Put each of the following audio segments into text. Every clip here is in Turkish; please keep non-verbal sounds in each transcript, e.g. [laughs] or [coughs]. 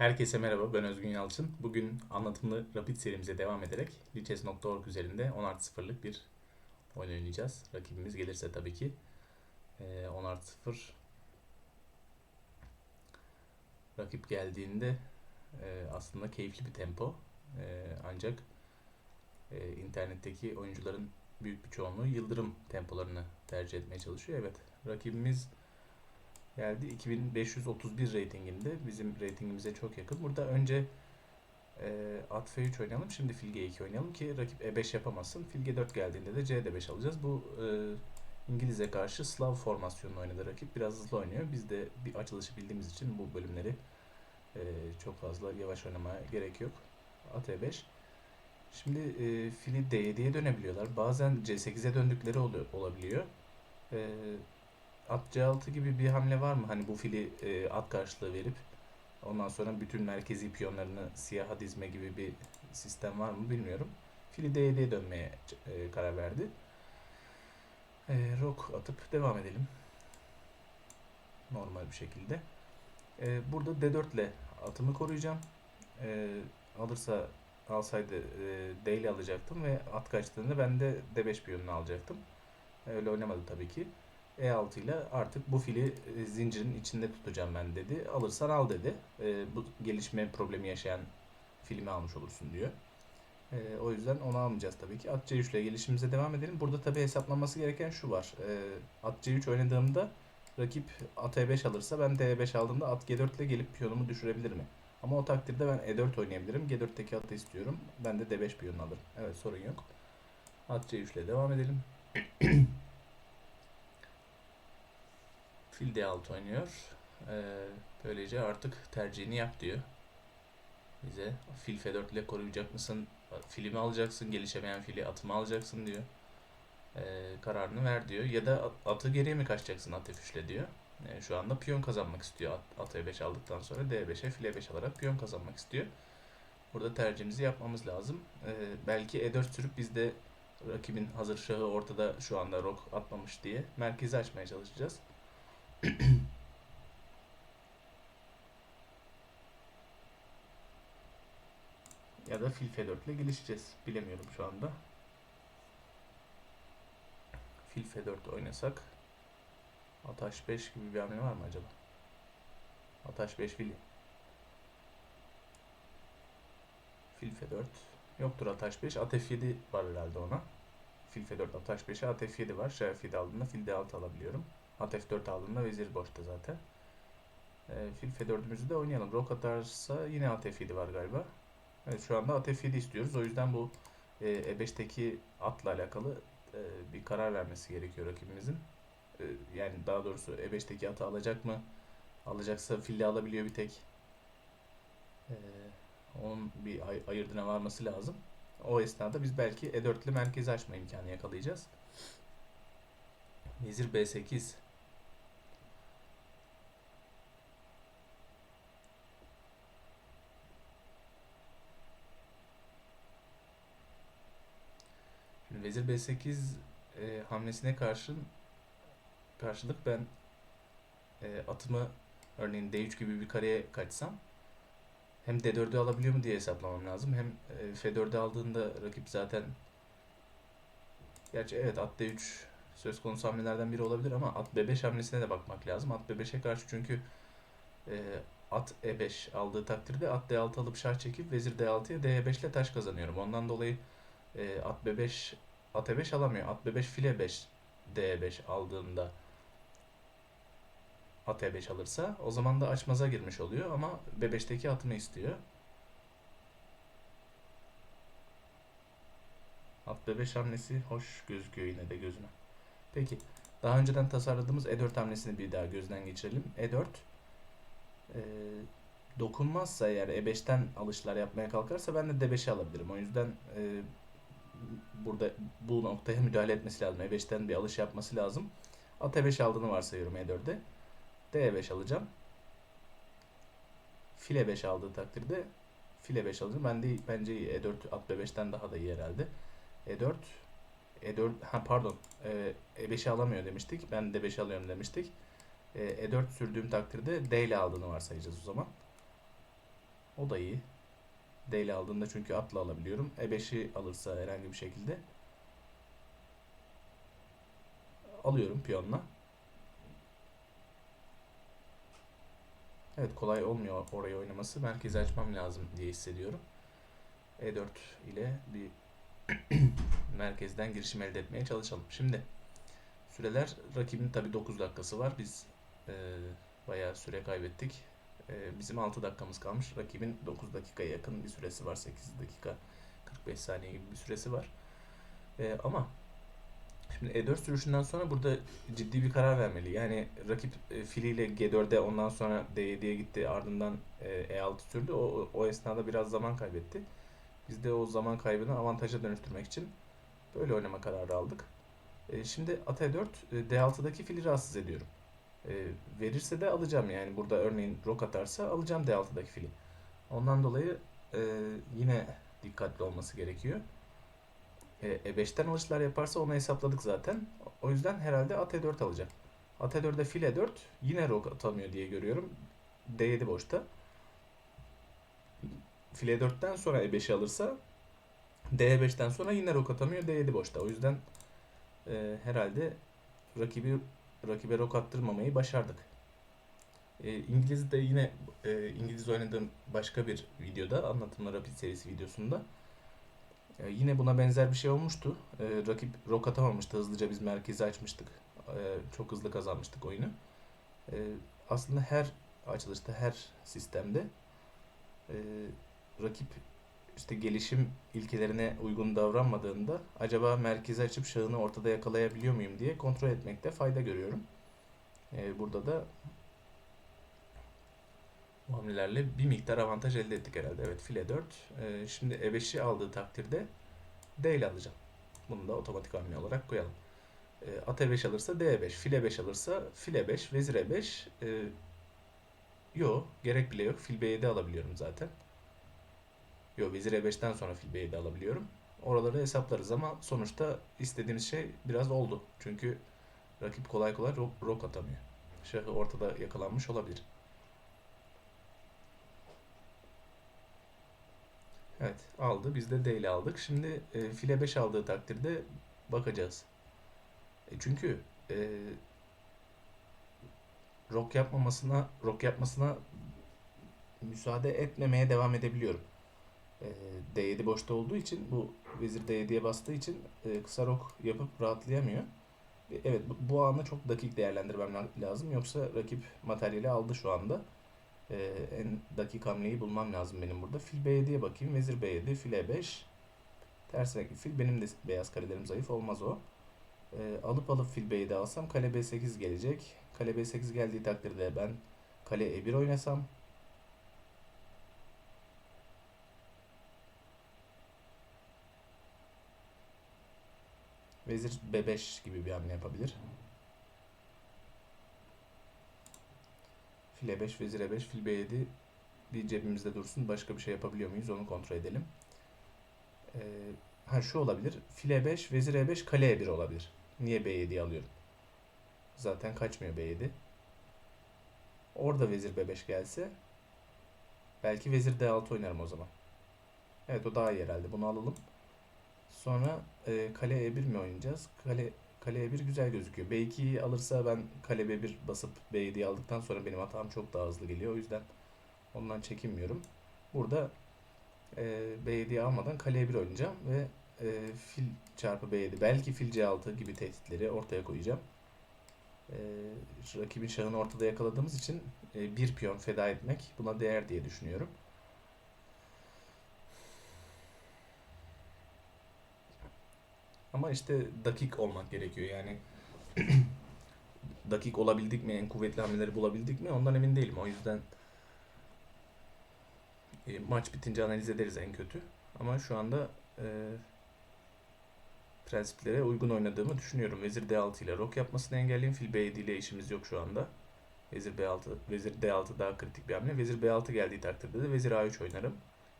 Herkese merhaba, ben Özgün Yalçın. Bugün anlatımlı Rapid serimize devam ederek Lichess.org üzerinde 10 artı 0'lık bir oyun oynayacağız. Rakibimiz gelirse tabii ki. Ee, 10 artı 0 rakip geldiğinde e, aslında keyifli bir tempo. E, ancak e, internetteki oyuncuların büyük bir çoğunluğu yıldırım tempolarını tercih etmeye çalışıyor. Evet, rakibimiz geldi. 2531 reytinginde. Bizim reytingimize çok yakın. Burada önce e, at F3 oynayalım. Şimdi fil G2 oynayalım ki rakip E5 yapamasın. Fil G4 geldiğinde de CD5 alacağız. Bu e, İngiliz'e karşı Slav formasyonunu oynadı rakip. Biraz hızlı oynuyor. Biz de bir açılışı bildiğimiz için bu bölümleri e, çok fazla yavaş oynamaya gerek yok. At E5. Şimdi e, fili D7'ye dönebiliyorlar. Bazen C8'e döndükleri oluyor, olabiliyor. E, at C6 gibi bir hamle var mı? Hani bu fili e, at karşılığı verip ondan sonra bütün merkezi piyonlarını siyaha dizme gibi bir sistem var mı bilmiyorum. Fili D7'ye dönmeye e, karar verdi. E, rok atıp devam edelim. Normal bir şekilde. E, burada D4 ile atımı koruyacağım. E, alırsa alsaydı e, D ile alacaktım ve at kaçtığında ben de D5 piyonunu alacaktım. Öyle oynamadı tabii ki. E6 ile artık bu fili e, zincirin içinde tutacağım ben dedi. Alırsan al dedi. E, bu gelişme problemi yaşayan filmi almış olursun diyor. E, o yüzden onu almayacağız tabii ki. At C3 ile gelişimize devam edelim. Burada tabii hesaplanması gereken şu var. E, at C3 oynadığımda rakip at E5 alırsa ben D5 aldığımda at G4 ile gelip piyonumu düşürebilir mi? Ama o takdirde ben E4 oynayabilirim. G4'teki atı istiyorum. Ben de D5 piyonunu alırım. Evet sorun yok. At C3 ile devam edelim. [clears throat] Fil D6 oynuyor. Ee, böylece artık tercihini yap diyor. Bize fil F4 ile koruyacak mısın? Filimi alacaksın, gelişemeyen fili atımı alacaksın diyor. Ee, kararını ver diyor. Ya da at- atı geriye mi kaçacaksın at F3 ile diyor. Ee, şu anda piyon kazanmak istiyor. At, at E5 aldıktan sonra D5'e fil E5 alarak piyon kazanmak istiyor. Burada tercihimizi yapmamız lazım. Ee, belki E4 sürüp biz de rakibin hazır şahı ortada şu anda rok atmamış diye merkezi açmaya çalışacağız. [clears throat] ya da fil F4 ile gelişeceğiz. Bilemiyorum şu anda. Fil F4 oynasak at H5 gibi bir hamle var mı acaba? At H5 fili. Fil F4. Yoktur at H5. At F7 var herhalde ona. Fil F4 at H5'e at F7 var. Şah F7 aldığında fil D6 alabiliyorum. At F4 aldığında vezir boşta zaten. E, fil F4'ümüzü de oynayalım. Rok atarsa yine at F7 var galiba. Evet şu anda at F7 istiyoruz. O yüzden bu e, E5'teki atla alakalı e, bir karar vermesi gerekiyor rakibimizin. E, yani daha doğrusu E5'teki atı alacak mı? Alacaksa fille alabiliyor bir tek. E, onun bir ay- ayırdına varması lazım. O esnada biz belki E4 ile merkezi açma imkanı yakalayacağız. Vezir B8 Şimdi Vezir B8 e, hamlesine karşın karşılık ben e, atımı örneğin D3 gibi bir kareye kaçsam hem D4'ü alabiliyor mu diye hesaplamam lazım. Hem e, F4'ü aldığında rakip zaten gerçi evet at D3 söz konusu hamlelerden biri olabilir ama at B5 hamlesine de bakmak lazım. At B5'e karşı çünkü e, at E5 aldığı takdirde at D6 alıp şah çekip vezir D6'ya D5 ile taş kazanıyorum. Ondan dolayı e, at B5 at E5 alamıyor. At B5 file 5 D5 aldığında at E5 alırsa o zaman da açmaza girmiş oluyor ama B5'teki atımı istiyor. At B5 hamlesi hoş gözüküyor yine de gözüme. Peki daha önceden tasarladığımız E4 hamlesini bir daha gözden geçirelim. E4 e, dokunmazsa eğer E5'ten alışlar yapmaya kalkarsa ben de D5'i alabilirim. O yüzden e, burada bu noktaya müdahale etmesi lazım. E5'ten bir alış yapması lazım. At E5 aldığını varsayıyorum E4'de. D5 alacağım. File 5 aldığı takdirde file 5 alacağım. Ben de bence iyi. E4 at B5'ten daha da iyi herhalde. E4 E4 ha pardon. E, E5'i alamıyor demiştik. Ben D5 alıyorum demiştik. E, E4 sürdüğüm takdirde D ile aldığını varsayacağız o zaman. O da iyi. D ile aldığında çünkü atla alabiliyorum. E5'i alırsa herhangi bir şekilde alıyorum piyonla. Evet kolay olmuyor orayı oynaması. Merkezi açmam lazım diye hissediyorum. E4 ile bir [clears throat] merkezden girişim elde etmeye çalışalım. Şimdi süreler rakibin tabi 9 dakikası var. Biz e, bayağı süre kaybettik. E, bizim 6 dakikamız kalmış. Rakibin 9 dakikaya yakın bir süresi var. 8 dakika 45 saniye gibi bir süresi var. E, ama Şimdi E4 sürüşünden sonra burada ciddi bir karar vermeli. Yani rakip e, filiyle G4'e ondan sonra D7'ye gitti ardından e, E6 sürdü. O, o esnada biraz zaman kaybetti. Biz de o zaman kaybını avantaja dönüştürmek için böyle oynama kararı aldık. E, şimdi at E4 e, D6'daki fili rahatsız ediyorum. E, verirse de alacağım yani burada örneğin rok atarsa alacağım D6'daki fili. Ondan dolayı e, yine dikkatli olması gerekiyor. E, E5'ten alışlar yaparsa onu hesapladık zaten. O yüzden herhalde at E4 alacak. At E4'de fil E4 yine rok atamıyor diye görüyorum. D7 boşta. Fil E4'ten sonra E5'i alırsa D5'ten sonra yine rok atamıyor. D7 boşta. O yüzden e, herhalde rakibi rakibe rok attırmamayı başardık. E, İngiliz de yine e, İngiliz oynadığım başka bir videoda anlatımlar rapid serisi videosunda e, yine buna benzer bir şey olmuştu. E, rakip rok atamamıştı. Hızlıca biz merkezi açmıştık. E, çok hızlı kazanmıştık oyunu. E, aslında her açılışta, her sistemde e, rakip işte gelişim ilkelerine uygun davranmadığında acaba merkezi açıp şahını ortada yakalayabiliyor muyum diye kontrol etmekte fayda görüyorum. E, burada da bu hamlelerle bir miktar avantaj elde ettik herhalde. Evet file 4. Ee, şimdi E5'i aldığı takdirde D ile alacağım. Bunu da otomatik hamle olarak koyalım. Ee, at E5 alırsa D5, file 5 alırsa file 5, vezir E5. Ee, yo gerek bile yok. Fil B7 alabiliyorum zaten. Yo vezir E5'ten sonra fil B7 alabiliyorum. Oraları hesaplarız ama sonuçta istediğimiz şey biraz oldu. Çünkü rakip kolay kolay rok, rok atamıyor. Şahı ortada yakalanmış olabilir. Evet aldı. Biz de D ile aldık. Şimdi e, file 5 aldığı takdirde bakacağız. E, çünkü e, rock yapmamasına rock yapmasına müsaade etmemeye devam edebiliyorum. E, D7 boşta olduğu için bu vezir D7'ye bastığı için e, kısa rok yapıp rahatlayamıyor. E, evet bu, bu anı çok dakik değerlendirmem lazım. Yoksa rakip materyali aldı şu anda. Ee, en dakik hamleyi bulmam lazım benim burada. Fil B7'ye bakayım. Vezir B7, fil E5. Ters renkli fil. Benim de beyaz karelerim zayıf. Olmaz o. Ee, alıp alıp fil B7 alsam kale B8 gelecek. Kale B8 geldiği takdirde ben kale E1 oynasam. Vezir B5 gibi bir hamle yapabilir. Fil E5, vezir E5, fil B7 bir cebimizde dursun. Başka bir şey yapabiliyor muyuz onu kontrol edelim. Ee, ha şu olabilir. Fil E5, vezir E5, kale E1 olabilir. Niye B7'yi alıyorum? Zaten kaçmıyor B7. Orada vezir B5 gelse belki vezir D6 oynarım o zaman. Evet o daha iyi herhalde. Bunu alalım. Sonra e, kale E1 mi oynayacağız? Kale Kale E1 güzel gözüküyor. B2'yi alırsa ben kale B1 basıp B7'yi aldıktan sonra benim hatam çok daha hızlı geliyor. O yüzden ondan çekinmiyorum. Burada e, B7'yi almadan kale E1 oynayacağım ve e, fil çarpı B7 belki fil C6 gibi tehditleri ortaya koyacağım. E, rakibin şahını ortada yakaladığımız için e, bir piyon feda etmek buna değer diye düşünüyorum. Ama işte dakik olmak gerekiyor yani. dakik olabildik mi, en kuvvetli hamleleri bulabildik mi ondan emin değilim. O yüzden e, maç bitince analiz ederiz en kötü. Ama şu anda e, prensiplere uygun oynadığımı düşünüyorum. Vezir D6 ile rok yapmasını engelleyeyim. Fil B7 ile işimiz yok şu anda. Vezir B6, Vezir D6 daha kritik bir hamle. Vezir B6 geldiği takdirde de Vezir A3 oynarım.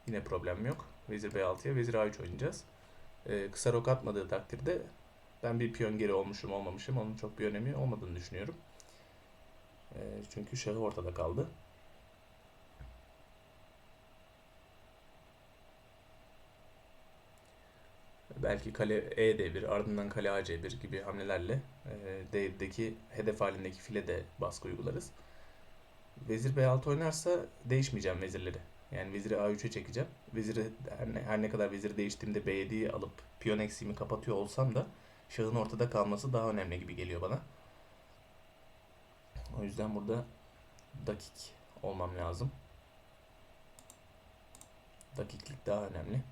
Yine problem yok. Vezir B6'ya Vezir A3 oynayacağız e, kısa rok atmadığı takdirde ben bir piyon geri olmuşum olmamışım onun çok bir önemi olmadığını düşünüyorum. E, çünkü şahı ortada kaldı. belki kale e1 ardından kale AC1 gibi hamlelerle e, Dave'deki hedef halindeki file de baskı uygularız. Vezir B6 oynarsa değişmeyeceğim vezirleri. Yani veziri A3'e çekeceğim. Veziri her ne, her ne kadar veziri değiştiğimde B7'yi alıp piyon eksiğimi kapatıyor olsam da şahın ortada kalması daha önemli gibi geliyor bana. O yüzden burada dakik olmam lazım. Dakiklik daha önemli.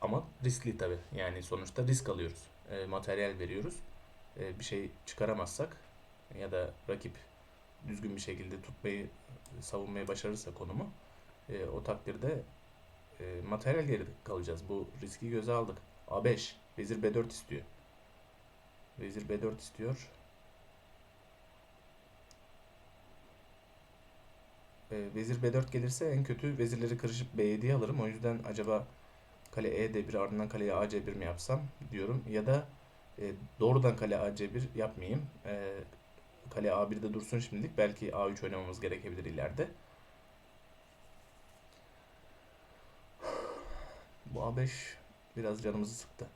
Ama riskli tabii. Yani sonuçta risk alıyoruz. E, materyal veriyoruz. E, bir şey çıkaramazsak ya da rakip düzgün bir şekilde tutmayı, savunmayı başarırsa konumu e, o takdirde e, materyal geri kalacağız. Bu riski göze aldık. A5. Vezir B4 istiyor. Vezir B4 istiyor. E, vezir B4 gelirse en kötü vezirleri kırışıp B7'ye alırım. O yüzden acaba kale E D1 ardından kaleye AC1 mi yapsam diyorum. Ya da e, doğrudan kale AC1 yapmayayım. E, kale A1'de dursun şimdilik. Belki A3 oynamamız gerekebilir ileride. Bu A5 biraz canımızı sıktı.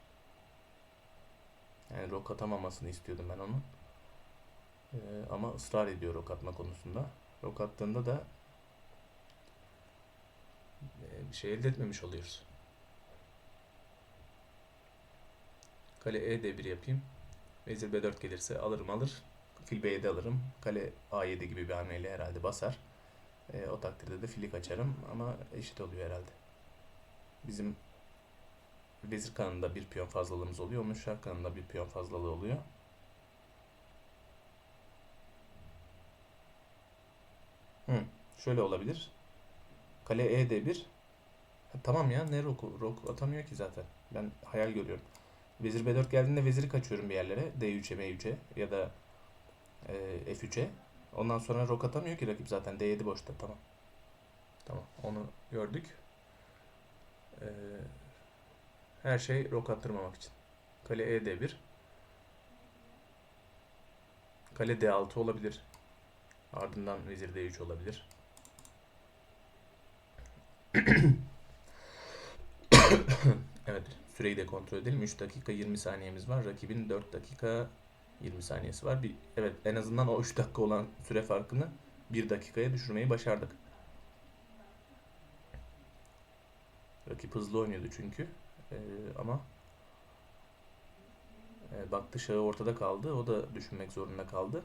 Yani rok atamamasını istiyordum ben onun. E, ama ısrar ediyor rok atma konusunda. Rok attığında da e, bir şey elde etmemiş oluyoruz. Kale E D1 yapayım. Vezir B4 gelirse alırım alır. Fil B7 alırım. Kale A7 gibi bir hamleyle herhalde basar. E, o takdirde de fili kaçarım ama eşit oluyor herhalde. Bizim vezir kanında bir piyon fazlalığımız oluyor. Onun şah kanında bir piyon fazlalığı oluyor. Hı, şöyle olabilir. Kale E D1. Ha, tamam ya ne roku? Rok atamıyor ki zaten. Ben hayal görüyorum. Vezir B4 geldiğinde veziri kaçıyorum bir yerlere. D3'e, M3'e ya da e, F3'e. Ondan sonra rok atamıyor ki rakip zaten. D7 boşta. Tamam. Tamam. Onu gördük. Ee, her şey rok attırmamak için. Kale E D1. Kale D6 olabilir. Ardından vezir D3 olabilir. [coughs] evet. Süreyi de kontrol edelim. 3 dakika 20 saniyemiz var. Rakibin 4 dakika 20 saniyesi var. Bir, evet en azından o 3 dakika olan süre farkını 1 dakikaya düşürmeyi başardık. Rakip hızlı oynuyordu çünkü. Ee, ama e, baktı şahı ortada kaldı. O da düşünmek zorunda kaldı.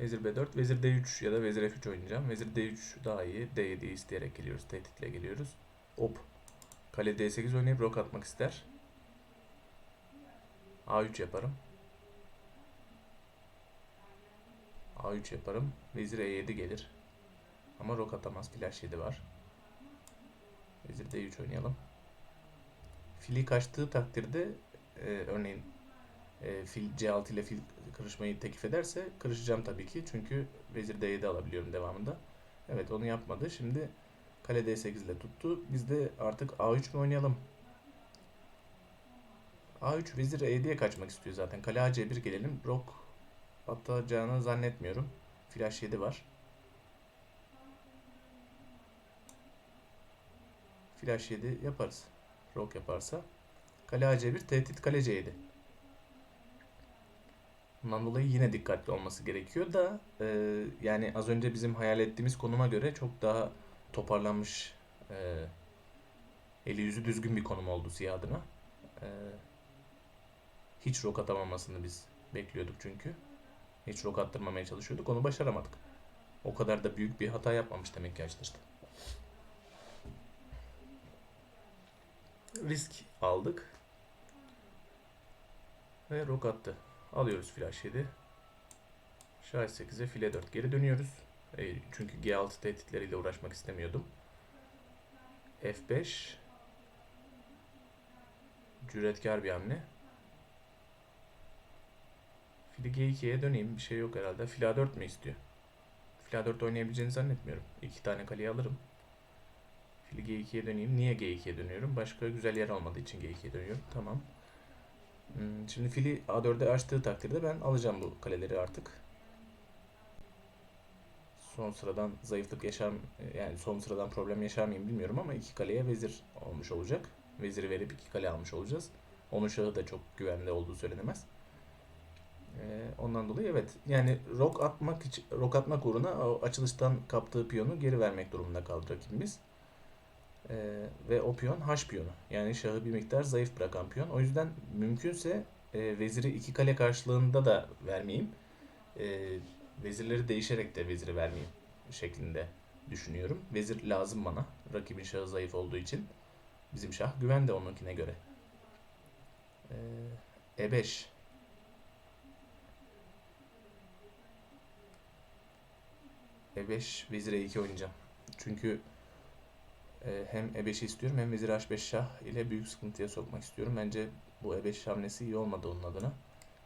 Vezir B4, Vezir D3 ya da Vezir F3 oynayacağım. Vezir D3 daha iyi. D7'yi isteyerek geliyoruz. Tehditle geliyoruz. Hop. Kale D8 oynayıp rok atmak ister. A3 yaparım. A3 yaparım. Vezir E7 gelir. Ama rok atamaz. Flash 7 var. Vezir D3 oynayalım. Fili kaçtığı takdirde e, örneğin e, fil C6 ile fil kırışmayı teklif ederse kırışacağım tabii ki. Çünkü vezir D7 alabiliyorum devamında. Evet onu yapmadı. Şimdi kale D8 ile tuttu. Biz de artık A3 mü oynayalım? A3 vezir E7'ye kaçmak istiyor zaten. Kale AC1 gelelim. Rok atacağını zannetmiyorum. Flash 7 var. Flash 7 yaparız. Rok yaparsa. Kale AC1 tehdit kale C7. Bundan dolayı yine dikkatli olması gerekiyor da e, yani az önce bizim hayal ettiğimiz konuma göre çok daha toparlanmış e, eli yüzü düzgün bir konum oldu siyah adına. E, hiç rok atamamasını biz bekliyorduk çünkü. Hiç rok attırmamaya çalışıyorduk. Onu başaramadık. O kadar da büyük bir hata yapmamış demek ki açılışta. Risk aldık. Ve rok attı. Alıyoruz flash 7. Şah 8'e file 4 geri dönüyoruz. E, çünkü G6 tehditleriyle uğraşmak istemiyordum. F5 Cüretkar bir hamle. Fili G2'ye döneyim. Bir şey yok herhalde. Fila A4 mü istiyor? Fila A4 oynayabileceğini zannetmiyorum. İki tane kaleyi alırım. Fili G2'ye döneyim. Niye G2'ye dönüyorum? Başka güzel yer olmadığı için G2'ye dönüyorum. Tamam. Hmm, Şimdi fili A4'e açtığı takdirde ben alacağım bu kaleleri artık. son sıradan zayıflık yaşam yani son sıradan problem yaşar mıyım bilmiyorum ama iki kaleye vezir olmuş olacak. Veziri verip iki kale almış olacağız. Onun şahı da çok güvenli olduğu söylenemez. Ee, ondan dolayı evet yani rok atmak rok atmak uğruna o açılıştan kaptığı piyonu geri vermek durumunda kaldı rakibimiz. Ee, ve o piyon H piyonu. Yani şahı bir miktar zayıf bırakan piyon. O yüzden mümkünse e, veziri iki kale karşılığında da vermeyeyim. E, vezirleri değişerek de veziri vermeyeyim şeklinde düşünüyorum. Vezir lazım bana. Rakibin şahı zayıf olduğu için. Bizim şah güvende onunkine göre. Ee, E5. E5 vezir E2 oynayacağım. Çünkü e, hem E5'i istiyorum hem vezir H5 şah ile büyük sıkıntıya sokmak istiyorum. Bence bu E5 hamlesi iyi olmadı onun adına.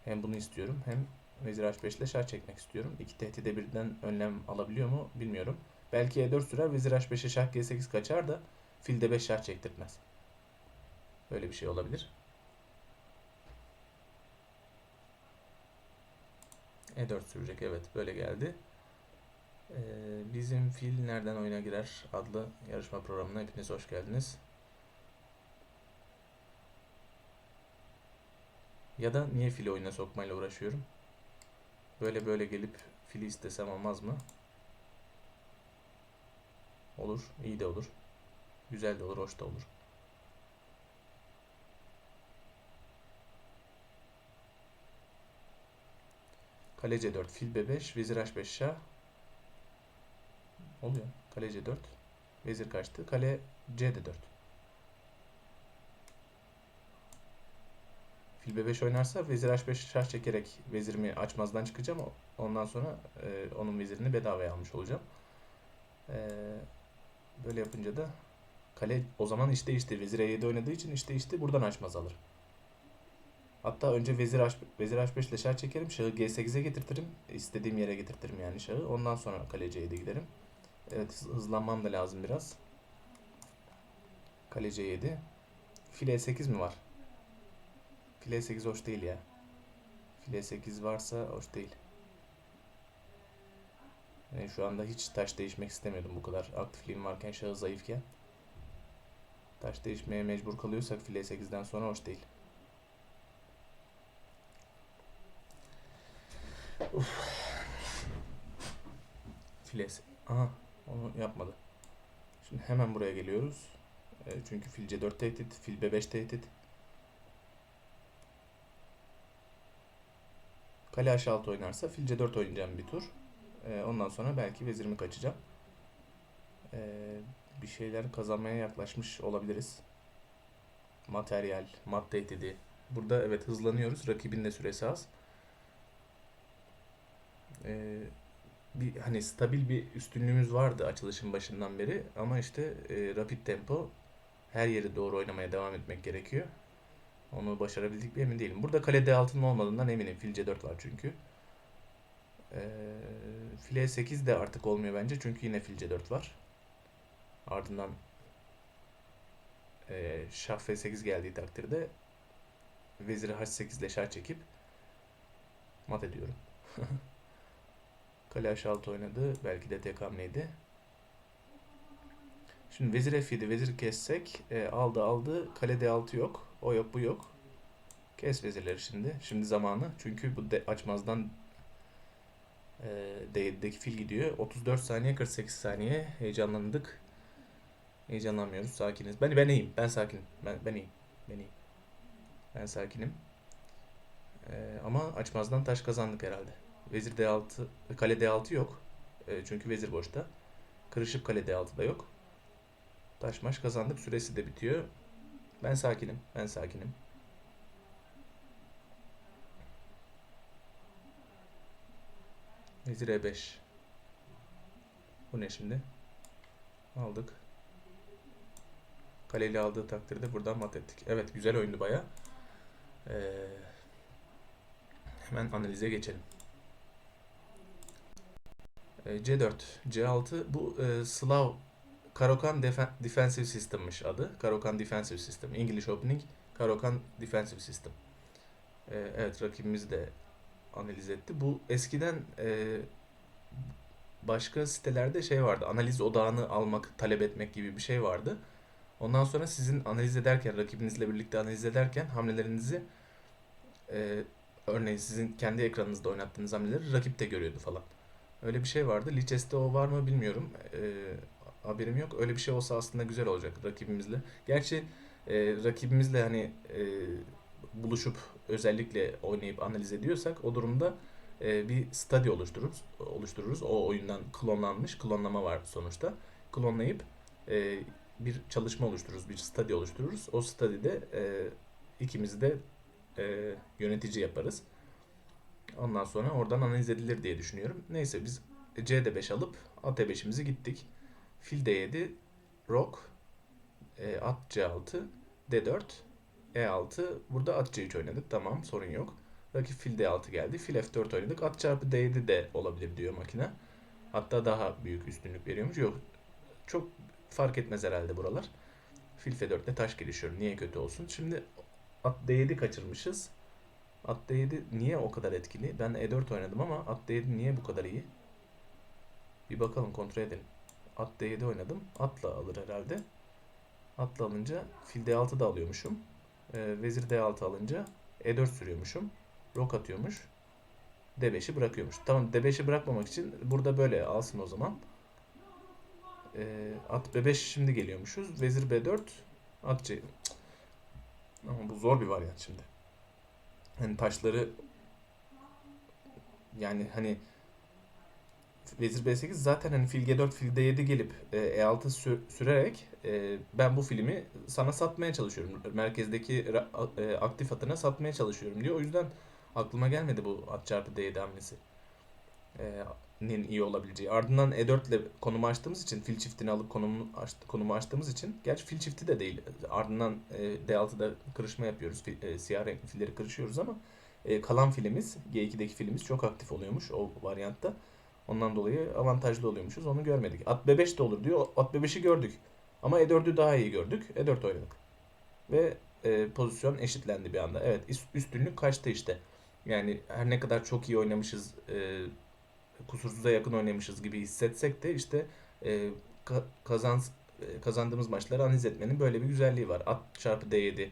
Hem bunu istiyorum hem vezir H5 ile şah çekmek istiyorum. İki tehdide birden önlem alabiliyor mu bilmiyorum. Belki E4 sürer vezir H5'e şah G8 kaçar da fil D5 şah çektirtmez. Böyle bir şey olabilir. E4 sürecek evet böyle geldi. Ee, bizim fil nereden oyuna girer adlı yarışma programına hepiniz hoş geldiniz. Ya da niye fili oyuna sokmayla uğraşıyorum? Böyle böyle gelip fili istesem olmaz mı? Olur, iyi de olur. Güzel de olur, hoş da olur. Kale C4, fil B5, vezir H5 şah. Oluyor. Kale C4. Vezir kaçtı. Kale C4. Fil B5 oynarsa vezir H5 şah çekerek vezirimi açmazdan çıkacağım. Ondan sonra e, onun vezirini bedavaya almış olacağım. E, böyle yapınca da kale o zaman iş değişti. Vezir E7 oynadığı için iş değişti. Buradan açmaz alır. Hatta önce vezir H, vezir H5 ile şah çekerim. Şahı G8'e getirtirim. İstediğim yere getirtirim yani şahı. Ondan sonra kale C7 giderim. Evet hızlanmam da lazım biraz. Kale C7. File E8 mi var? File E8 hoş değil ya. File E8 varsa hoş değil. Yani şu anda hiç taş değişmek istemiyordum bu kadar aktifliğim varken şahı zayıfken. Taş değişmeye mecbur kalıyorsak file E8'den sonra hoş değil. Uf. Filesi. Aha onu yapmadı. Şimdi hemen buraya geliyoruz. E, çünkü fil C4 tehdit, fil B5 tehdit. Kale H6 oynarsa fil C4 oynayacağım bir tur. E, ondan sonra belki vezirimi kaçacağım. E, bir şeyler kazanmaya yaklaşmış olabiliriz. Materyal, mat tehdidi. Burada evet hızlanıyoruz. Rakibin de süresi az. Eee bir hani stabil bir üstünlüğümüz vardı açılışın başından beri ama işte e, rapid tempo her yeri doğru oynamaya devam etmek gerekiyor. Onu başarabildik mi emin değilim. Burada kale D6'nın olmadığından eminim. Fil C4 var çünkü. E, file E8 de artık olmuyor bence çünkü yine fil C4 var. Ardından e, şah F8 geldiği takdirde veziri H8 ile şah çekip mat ediyorum. [laughs] Kale H6 oynadı. Belki de tek hamleydi. Şimdi vezir F7, vezir kessek. E, aldı aldı. Kale D6 yok. O yok bu yok. Kes vezirleri şimdi. Şimdi zamanı. Çünkü bu de, açmazdan e, D7'deki fil gidiyor. 34 saniye 48 saniye. Heyecanlandık. Heyecanlanmıyoruz. Sakiniz. Ben, ben iyiyim. Ben sakinim. Ben, ben iyiyim. Ben iyiyim. Ben sakinim. E, ama açmazdan taş kazandık herhalde. Vezir D6, kale D6 yok. E, çünkü vezir boşta. Kırışıp kale D6 da yok. Taş maç kazandık. Süresi de bitiyor. Ben sakinim. Ben sakinim. Vezir E5. Bu ne şimdi? Aldık. Kaleli aldığı takdirde buradan mat ettik. Evet güzel oyundu baya. Ee, hemen analize geçelim. C4, C6 bu e, Slav Karokan Defen Defensive System'mış adı. Karokan Defensive System. English Opening Karokan Defensive System. E, evet rakibimiz de analiz etti. Bu eskiden e, başka sitelerde şey vardı. Analiz odağını almak, talep etmek gibi bir şey vardı. Ondan sonra sizin analiz ederken, rakibinizle birlikte analiz ederken hamlelerinizi e, örneğin sizin kendi ekranınızda oynattığınız hamleleri rakip de görüyordu falan. Öyle bir şey vardı. Lichess'te o var mı bilmiyorum. E, haberim yok. Öyle bir şey olsa aslında güzel olacak rakibimizle. Gerçi e, rakibimizle hani e, buluşup özellikle oynayıp analiz ediyorsak o durumda e, bir study oluştururuz. oluştururuz. O oyundan klonlanmış, klonlama var sonuçta. Klonlayıp e, bir çalışma oluştururuz, bir study oluştururuz. O study'de e, ikimizi de e, yönetici yaparız. Ondan sonra oradan analiz edilir diye düşünüyorum. Neyse biz CD5 alıp at E5'imizi gittik. Fil D7, Rock, e, at C6, D4, E6. Burada at C3 oynadık. Tamam sorun yok. Rakip fil D6 geldi. Fil F4 oynadık. At çarpı D7 de olabilir diyor makine. Hatta daha büyük üstünlük veriyormuş. Yok. Çok fark etmez herhalde buralar. Fil F4 ile taş gelişiyorum. Niye kötü olsun? Şimdi at D7 kaçırmışız. At D7 niye o kadar etkili? Ben E4 oynadım ama at D7 niye bu kadar iyi? Bir bakalım kontrol edelim. At D7 oynadım. Atla alır herhalde. Atla alınca fil D6 da alıyormuşum. Ee, vezir D6 alınca E4 sürüyormuşum. Rok atıyormuş. D5'i bırakıyormuş. Tamam D5'i bırakmamak için burada böyle alsın o zaman. Ee, at B5 şimdi geliyormuşuz. Vezir B4 at C. Ama bu zor bir varyant şimdi. Hani taşları yani hani Vezir B8 zaten hani fil G4 fil D7 gelip e, E6 sü- sürerek e, ben bu filmi sana satmaya çalışıyorum. Merkezdeki e, aktif atına satmaya çalışıyorum diyor. O yüzden aklıma gelmedi bu at çarpı D7 hamlesi. E, nin iyi olabileceği. Ardından E4 ile konumu açtığımız için fil çiftini alıp konumu, aç, konumu açtığımız için gerçi fil çifti de değil. Ardından e, D6'da kırışma yapıyoruz. Fil, e, siyah renkli filleri kırışıyoruz ama e, kalan filimiz G2'deki filimiz çok aktif oluyormuş o varyantta. Ondan dolayı avantajlı oluyormuşuz. Onu görmedik. At B5 de olur diyor. At B5'i gördük. Ama E4'ü daha iyi gördük. E4 oynadık. Ve e, pozisyon eşitlendi bir anda. Evet üst- üstünlük kaçtı işte. Yani her ne kadar çok iyi oynamışız, e, kusursuza yakın oynamışız gibi hissetsek de işte e, ka- kazan e, kazandığımız maçları analiz etmenin böyle bir güzelliği var. At çarpı D7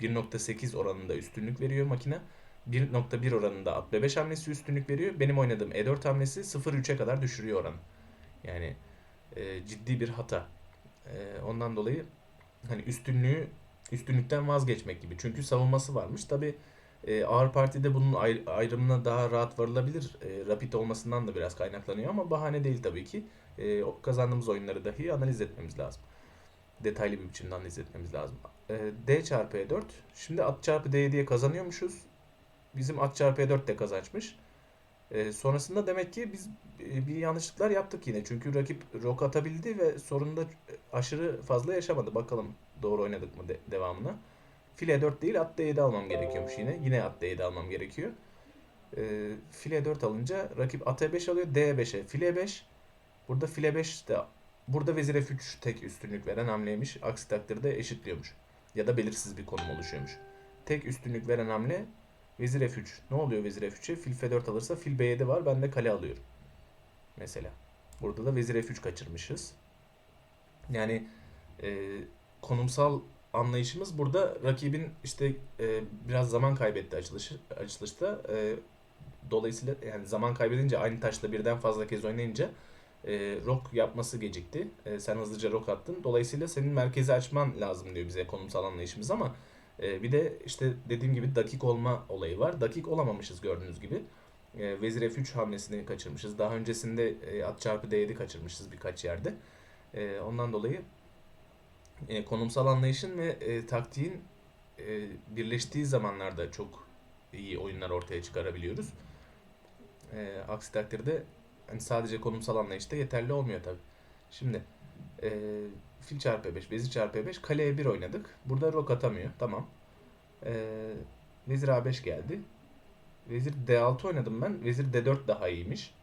1.8 oranında üstünlük veriyor makine. 1.1 oranında at B5 hamlesi üstünlük veriyor. Benim oynadığım E4 hamlesi 0.3'e kadar düşürüyor oranı. Yani e, ciddi bir hata. E, ondan dolayı hani üstünlüğü üstünlükten vazgeçmek gibi. Çünkü savunması varmış. Tabi e, ağır partide bunun ayr- ayrımına daha rahat varılabilir. E, rapid olmasından da biraz kaynaklanıyor ama bahane değil tabii ki. E, kazandığımız oyunları dahi analiz etmemiz lazım. Detaylı bir biçimde analiz etmemiz lazım. E, D çarpı E4. Şimdi at çarpı D7'ye kazanıyormuşuz. Bizim at çarpı E4 de kazançmış. E, sonrasında demek ki biz e, bir yanlışlıklar yaptık yine. Çünkü rakip rok atabildi ve sorunda aşırı fazla yaşamadı. Bakalım doğru oynadık mı de- devamına. File 4 değil at D7 almam gerekiyormuş yine. Yine at D7 almam gerekiyor. E, file 4 alınca rakip at E5 alıyor. D5'e file 5. Burada file 5 de burada vezir F3 tek üstünlük veren hamleymiş. Aksi takdirde eşitliyormuş. Ya da belirsiz bir konum oluşuyormuş. Tek üstünlük veren hamle vezir F3. Ne oluyor vezir F3'e? Fil F4 alırsa fil B7 var. Ben de kale alıyorum. Mesela. Burada da vezir F3 kaçırmışız. Yani e, konumsal anlayışımız burada rakibin işte e, biraz zaman kaybetti açılışı, açılışta. E, dolayısıyla yani zaman kaybedince aynı taşla birden fazla kez oynayınca e, rok yapması gecikti. E, sen hızlıca rok attın. Dolayısıyla senin merkezi açman lazım diyor bize konumsal anlayışımız ama e, bir de işte dediğim gibi dakik olma olayı var. Dakik olamamışız gördüğünüz gibi. E, vezir F3 hamlesini kaçırmışız. Daha öncesinde e, at çarpı D7 kaçırmışız birkaç yerde. E, ondan dolayı e, konumsal anlayışın ve e, taktiğin e, birleştiği zamanlarda çok iyi oyunlar ortaya çıkarabiliyoruz. E, aksi takdirde hani sadece konumsal anlayışta yeterli olmuyor tabii. Şimdi e, fil çarpı E5, vezir çarpı E5, kale E1 oynadık. Burada rok atamıyor. Tamam. E, vezir A5 geldi. Vezir D6 oynadım ben. Vezir D4 daha iyiymiş.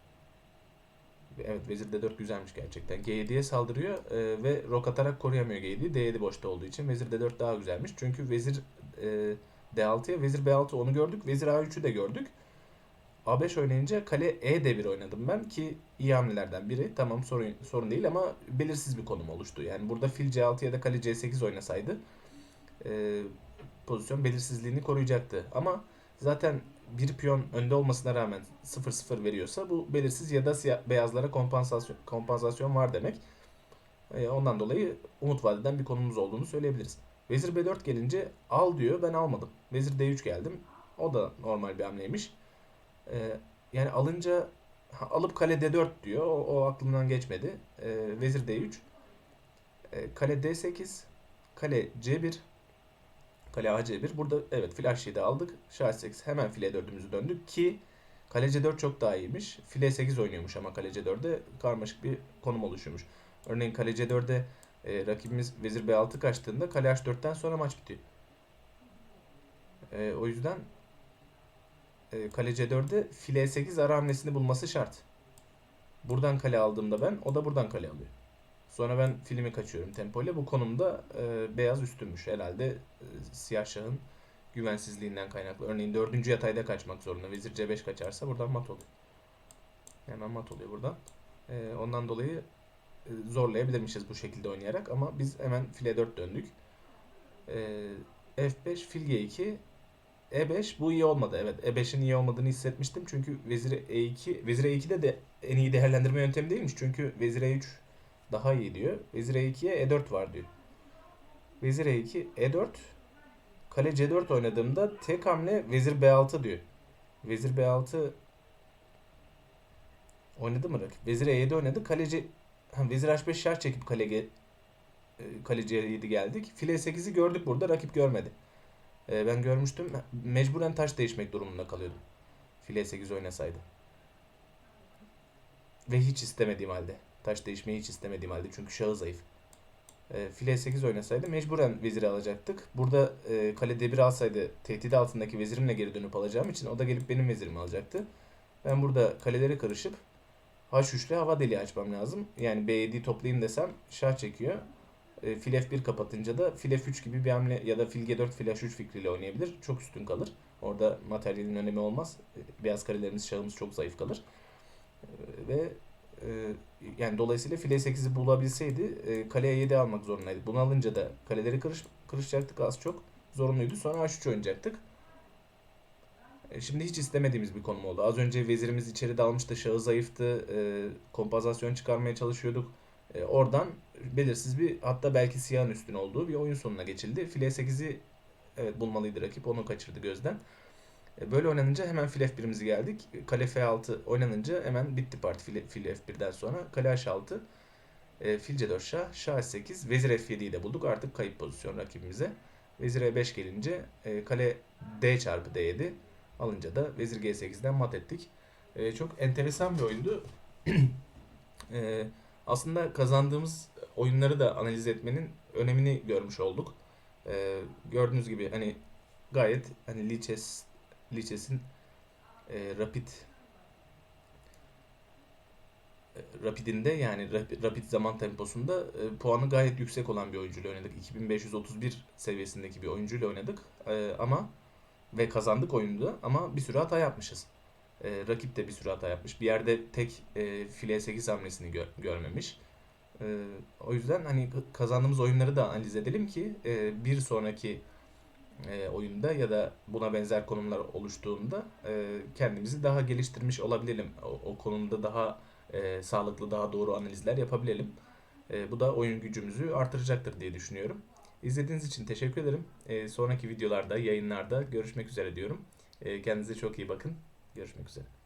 Evet vezir D4 güzelmiş gerçekten. G7'ye saldırıyor e, ve rok atarak koruyamıyor G7'yi. D7 boşta olduğu için vezir D4 daha güzelmiş. Çünkü vezir e, D6'ya vezir B6 onu gördük. Vezir A3'ü de gördük. A5 oynayınca kale E1 oynadım ben ki iyi hamlelerden biri. Tamam sorun sorun değil ama belirsiz bir konum oluştu. Yani burada fil C6 ya da kale C8 oynasaydı e, pozisyon belirsizliğini koruyacaktı. Ama zaten bir piyon önde olmasına rağmen 0-0 veriyorsa bu belirsiz ya da siyah, beyazlara kompansasyon kompansasyon var demek. E, ondan dolayı umut vadeden bir konumuz olduğunu söyleyebiliriz. Vezir B4 gelince al diyor ben almadım. Vezir D3 geldim. O da normal bir hamleymiş. E, yani alınca alıp kale D4 diyor. O, o aklımdan geçmedi. E, vezir D3. E, kale D8. Kale C1. Kale AC1. Burada evet fil H7 aldık. Şah 8 hemen file 4'ümüzü döndük ki kale C4 çok daha iyiymiş. File 8 oynuyormuş ama kale C4'de karmaşık bir konum oluşuyormuş. Örneğin kale C4'de e, rakibimiz vezir B6 kaçtığında kale H4'ten sonra maç bitiyor. E, o yüzden e, kale C4'de file 8 ara hamlesini bulması şart. Buradan kale aldığımda ben o da buradan kale alıyor. Sonra ben filmi kaçıyorum tempoyla. Bu konumda e, beyaz üstünmüş. Herhalde e, siyah şahın güvensizliğinden kaynaklı. Örneğin dördüncü yatayda kaçmak zorunda. Vezir C5 kaçarsa buradan mat oluyor. Hemen mat oluyor buradan. E, ondan dolayı e, zorlayabilirmişiz bu şekilde oynayarak ama biz hemen file 4 döndük. E, F5 fil G2 E5 bu iyi olmadı. Evet E5'in iyi olmadığını hissetmiştim. Çünkü vezir E2 vezir E2'de de en iyi değerlendirme yöntemi değilmiş. Çünkü vezir E3 daha iyi diyor. Vezir E2'ye E4 var diyor. Vezir E2 E4 kale C4 oynadığımda tek hamle vezir B6 diyor. Vezir B6 oynadı mı rakip? Vezir E7 oynadı. Kaleci vezir H5 şah çekip kale G, e, kale C7 geldik. File 8'i gördük burada. Rakip görmedi. E, ben görmüştüm. Mecburen taş değişmek durumunda kalıyordum. File 8 oynasaydı. Ve hiç istemediğim halde. Taş değişmeyi hiç istemediğim halde. Çünkü şahı zayıf. E, file 8 oynasaydı mecburen veziri alacaktık. Burada e, kale D1 alsaydı tehdit altındaki vezirimle geri dönüp alacağım için o da gelip benim vezirimi alacaktı. Ben burada kaleleri karışıp H3'le hava deliği açmam lazım. Yani B7'yi toplayayım desem şah çekiyor. E, fil F1 kapatınca da fil F3 gibi bir hamle ya da fil G4 fil H3 fikriyle oynayabilir. Çok üstün kalır. Orada materyalin önemi olmaz. E, Beyaz karelerimiz şahımız çok zayıf kalır. E, ve yani dolayısıyla file 8'i bulabilseydi e, kaleye 7 almak zorundaydı. Bunu alınca da kaleleri kırış, kırışacaktık az çok. Zorunluydu. Sonra H3 oynayacaktık. E, Şimdi hiç istemediğimiz bir konum oldu. Az önce vezirimiz içeri dalmıştı, şahı zayıftı, e, kompazasyon çıkarmaya çalışıyorduk. E, oradan belirsiz bir hatta belki siyahın üstün olduğu bir oyun sonuna geçildi. File 8'i evet bulmalıydı rakip. Onu kaçırdı gözden. E, Böyle oynanınca hemen fil F1'imizi geldik. Kale F6 oynanınca hemen bitti parti fil, fil F1'den sonra. Kale H6, e, fil C4 şah, şah H8, vezir F7'yi de bulduk. Artık kayıp pozisyon rakibimize. Vezir E5 gelince e, kale D çarpı D7 alınca da vezir G8'den mat ettik. E, çok enteresan bir oyundu. [clears throat] E, aslında kazandığımız oyunları da analiz etmenin önemini görmüş olduk. E, gördüğünüz gibi hani gayet hani Lichess Lichess'in e, Rapid e, Rapid'inde yani Rap- Rapid zaman temposunda e, puanı gayet yüksek olan bir oyuncuyla oynadık. 2531 seviyesindeki bir oyuncuyla oynadık. E, ama ve kazandık oyunda ama bir sürü hata yapmışız. E, rakip de bir sürü hata yapmış. Bir yerde tek e, file 8 hamlesini gö- görmemiş. E, o yüzden hani kazandığımız oyunları da analiz edelim ki e, bir sonraki e, oyunda ya da buna benzer konumlar oluştuğunda e, kendimizi daha geliştirmiş olabilelim. O, o konumda daha e, sağlıklı, daha doğru analizler yapabilelim. E, bu da oyun gücümüzü artıracaktır diye düşünüyorum. İzlediğiniz için teşekkür ederim. E, sonraki videolarda, yayınlarda görüşmek üzere diyorum. E, kendinize çok iyi bakın. Görüşmek üzere.